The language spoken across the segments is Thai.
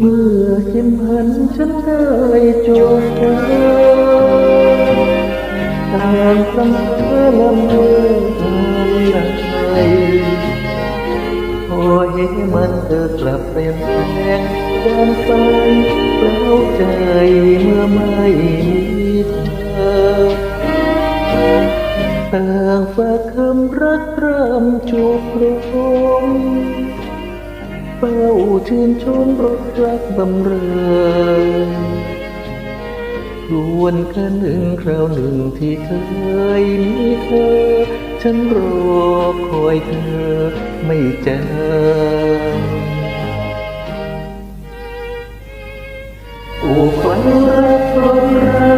เมื่อคิดพันฉันได้จูบเธอต่างสมอละเมออะไรพอเห็นมันเธอกลับเปลี่ยนแปลงเดินไปเปล่าใจเมื่อไม่มีเธอต่างฝากคำรักพร่ำจูบลมเป้า ชื่นชมรสรักบำเรอดวนกันหนึ่งคราวหนึ่งที่เคยมีเธอ ฉันรอคอยเธอไม่เจอโอ้ฝันรักของเรา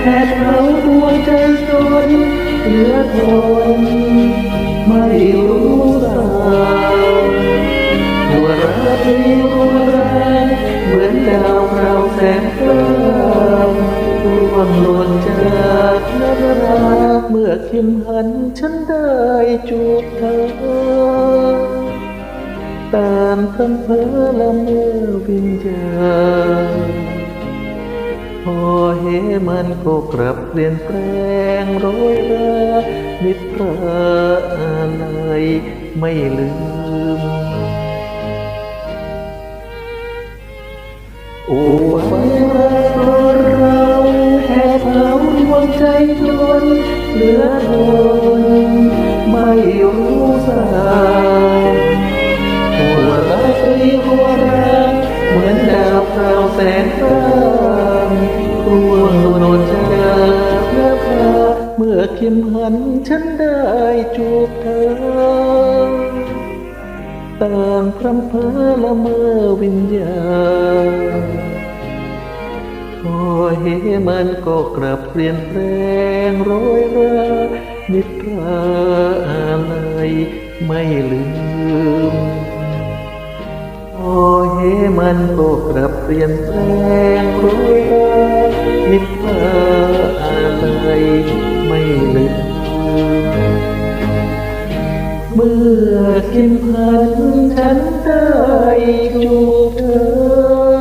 แค่เราดวงใจจนเหลือทนไม่รู้สา วหัวรักมีรุนแรงเหมือนดาวเราแสงเติมร่วงหล่นจากน้ำรักเมื่อคิมหันฉันได้จูบเธอ ตามคำเพ้อละเมอวิญญาณพอเห็นมันก็กลับเปลี่ยนแปลงโรยรานิทราอะไรไม่ลืม โอ้ฝันรักเราแห่เผาดวงใจจนเหลือทนไม่รู้สาหัวรักลีหัวรักเหมือนดาวพราวแสนตามร่วงหล่นจากหน้าผาเมื่อคิมหันฉันได้จูบเธอ ต่างพรำเพอละเมอวิญญาณพอเห็นมันก็กลับเปลี่ยนแปลงโรยรานิทราอะไรไม่ลืมพอเห็นมันก็กลับเปลี่ยนแปลงโรยรานิทรา เมื่อกินเพลินฉันได้จูบเธอ